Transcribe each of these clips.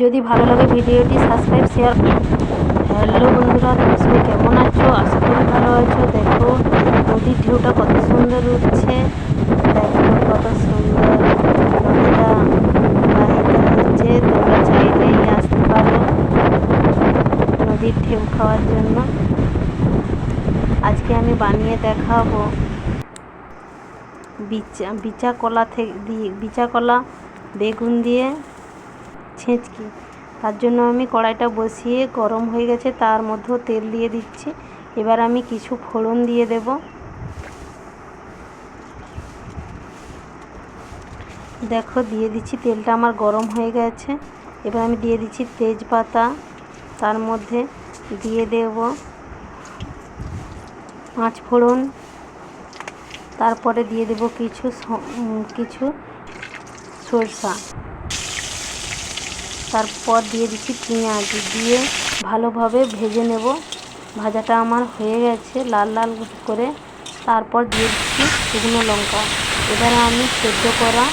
যদি ভালো লাগে ভিডিওটি সাবস্ক্রাইব শেয়ার হ্যালো বন্ধুরা তোমরা সবাই কেমন আছো? আশা করি ভালো আছো। দেখো, নদীর ঢেউটা কত সুন্দর উঠছে। দেখো কত সুন্দর নদীটা। হচ্ছে তোমরা চাইলেই আসতে পারো নদীর ঢেউ খাওয়ার জন্য। আজকে আমি বানিয়ে দেখাবো বিচা বিচা কলা থেকে দিয়ে বিচা কলা বেগুন দিয়ে। ছেঁচকি। তার জন্য আমি কড়াইটা বসিয়ে গরম হয়ে গেছে, তার মধ্যেও তেল দিয়ে দিচ্ছি। এবার আমি কিছু ফোড়ন দিয়ে দেব। দেখো, দিয়ে দিচ্ছি, তেলটা আমার গরম হয়ে গেছে। এবার আমি দিয়ে দিচ্ছি তেজপাতা। তার মধ্যে দিয়ে দেব পাঁচ ফোড়ন। তারপরে দিয়ে দেব কিছু কিছু সরষা। তারপর দিয়ে দিচ্ছি পেঁয়াজ দিয়ে ভালোভাবে ভেজে নেব। ভাজাটা আমার হয়ে গেছে লাল লাল করে। তারপর দিয়ে দিচ্ছি শুকনো লঙ্কা। এবারে আমি সেদ্ধ করা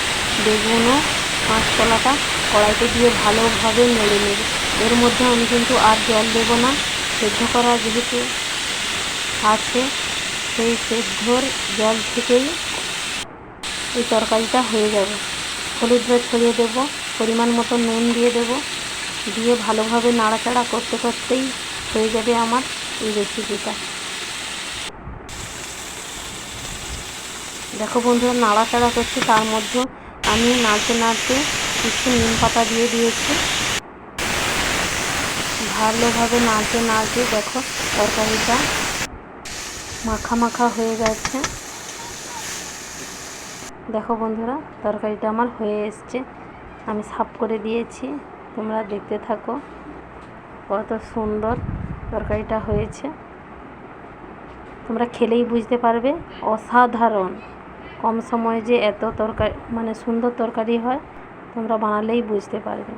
বেগুন ও কাঁচকলাটা কড়াইতে দিয়ে ভালোভাবে নেড়ে নেব। এর মধ্যে আমি কিন্তু আর জল দেব না। সেদ্ধ করা যেহেতু আছে, সেই সেদ্ধর জল থেকেই এই তরকারিটা হয়ে যাবে। হলুদ ছড়িয়ে দেবো। পরিমাণ মতো নুন দিয়ে দেব। দিয়ে ভালোভাবে নাড়াচাড়া করতে করতেই হয়ে যাবে আমার এই রেসিপিটা দেখো বন্ধুরা, নাড়াচাড়া করছি, তার মধ্যে আমি নাড়তে নাড়তে কিছু নিম পাতা দিয়ে দিয়েছি। ভালোভাবে নাড়তে নাড়তে দেখো তরকারিটা মাখা মাখা হয়ে গেছে দেখো বন্ধুরা, তরকারিটা আমার হয়ে এসছে। আমি সাফ করে দিয়েছি। তোমরা দেখতে থাকো কত সুন্দর তরকারিটা হয়েছে। তোমরা খেলেই বুঝতে পারবে, অসাধারণ। কম সময়ে যে এত তরকারি মানে সুন্দর তরকারি হয়, তোমরা বানালেই বুঝতে পারবে।